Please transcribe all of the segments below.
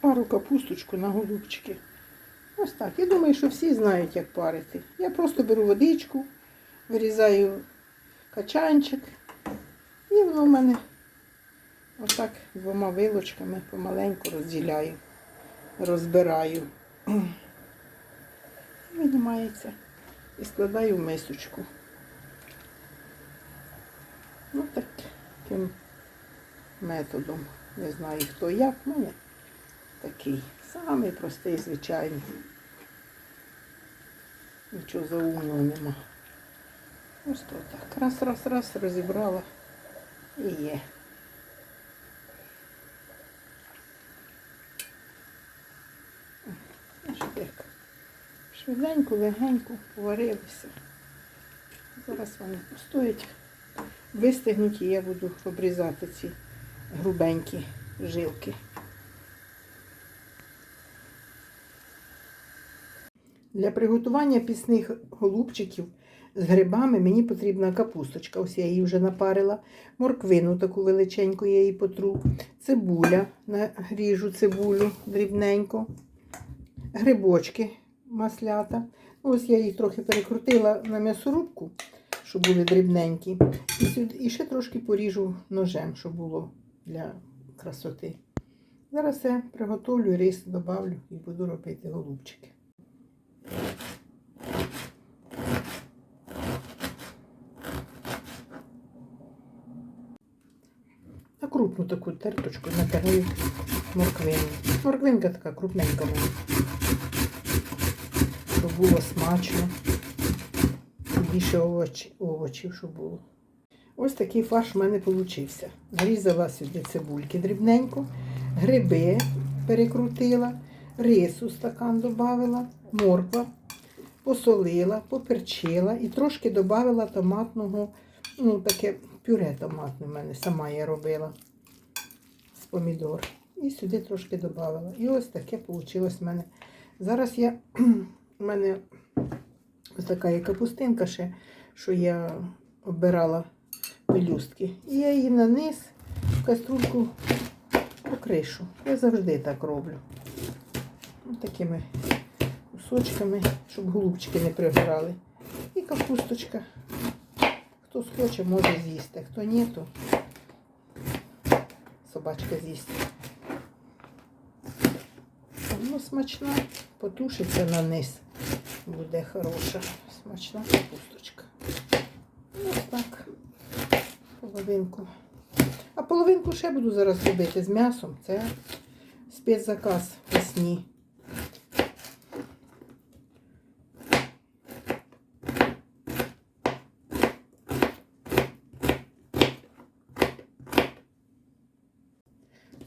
пару капусточку на голубчики. Ось так. Я думаю, що всі знають, як парити. Я просто беру водичку, вирізаю качанчик, і воно в мене отак двома вилочками помаленьку розділяю, розбираю. Винімається і складаю в мисочку. Ну таким методом. Не знаю хто як, мене такий. Самий простий, звичайний. Нічого заумного нема. Ось то так. Раз, раз, раз розібрала і є. Як швиденько, легенько поварилися. Зараз вони постоять, і я буду обрізати ці грубенькі жилки. Для приготування пісних голубчиків з грибами мені потрібна капусточка. Ось я її вже напарила. Морквину таку величеньку, я її потру. Цибуля, наріжу цибулю дрібненько. Грибочки маслята. Ось я їх трохи перекрутила на м'ясорубку, щоб були дрібненькі. І, сюди, і ще трошки поріжу ножем, щоб було для красоти. Зараз я приготовлю рис, добавлю і буду робити голубчики. На крупну таку терточку натягаю морквину. Морквинка така крупненька мене. Щоб було смачно. І більше овоч, овочів, щоб було. Ось такий фарш в мене вийшов. Нарізала сюди цибульки дрібненько, гриби перекрутила, рису стакан додала, морква, посолила, поперчила і трошки додала томатного, ну таке пюре томатне в мене, сама я робила з помідор. І сюди трошки додала. І ось таке вийшло в мене. Зараз я, у мене ось така є капустинка ще, що я обирала пелюстки. І я її на низ в каструльку по кришу. Я завжди так роблю. Ось такими кусочками, щоб голубчики не пригорали. І капусточка. Хто схоче, може з'їсти. Хто ні, то собачка з'їсть. Ну, смачна, потушиться на низ. Буде хороша, смачна капусточка. Ось так. Половинку. А половинку ще буду зараз робити з м'ясом. Це спецзаказ весні.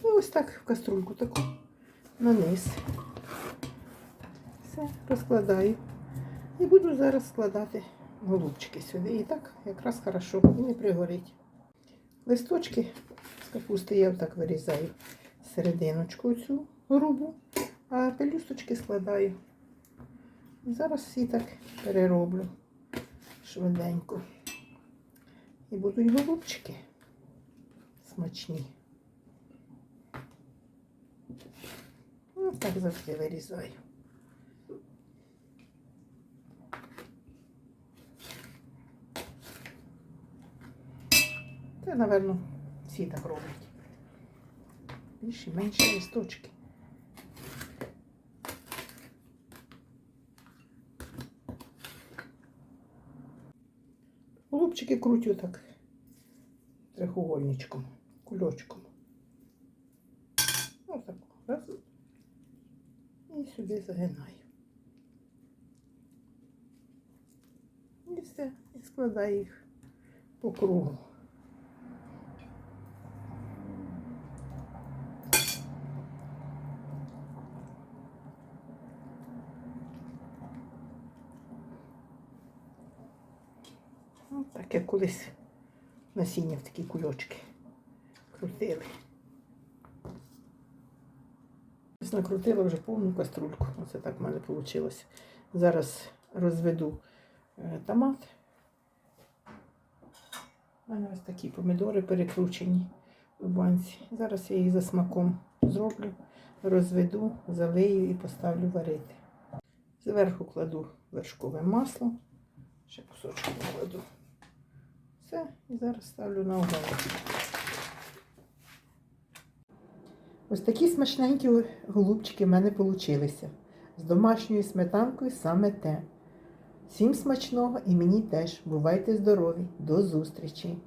І ось так в каструльку таку на низ. Все, розкладаю. І буду зараз складати голубчики сюди. І так якраз хорошо і не пригорить. Листочки з капусти я отак вирізаю серединочку цю грубу, а пелюсточки складаю. Зараз всі так перероблю швиденько. І будуть голубчики смачні. Ну, так завжди вирізаю. Це, напевно, всі так роблять. Більше, менше листочки. Голубчики крутю так трихугольничком, кульочком. Ось так. Раз. І сюди загинаю. І все. І складаю їх по кругу. Ну, так як колись насіння в такі кульочки крутили. Накрутила вже повну каструльку. Оце так в мене вийшло. Зараз розведу е, томат. У мене ось такі помідори перекручені в банці. Зараз я їх за смаком зроблю, розведу, залию і поставлю варити. Зверху кладу вершкове масло, ще кусочок покладу. Все, і зараз ставлю на огонь. Ось такі смачненькі голубчики в мене получилися. З домашньою сметанкою саме те. Всім смачного і мені теж. Бувайте здорові. До зустрічі!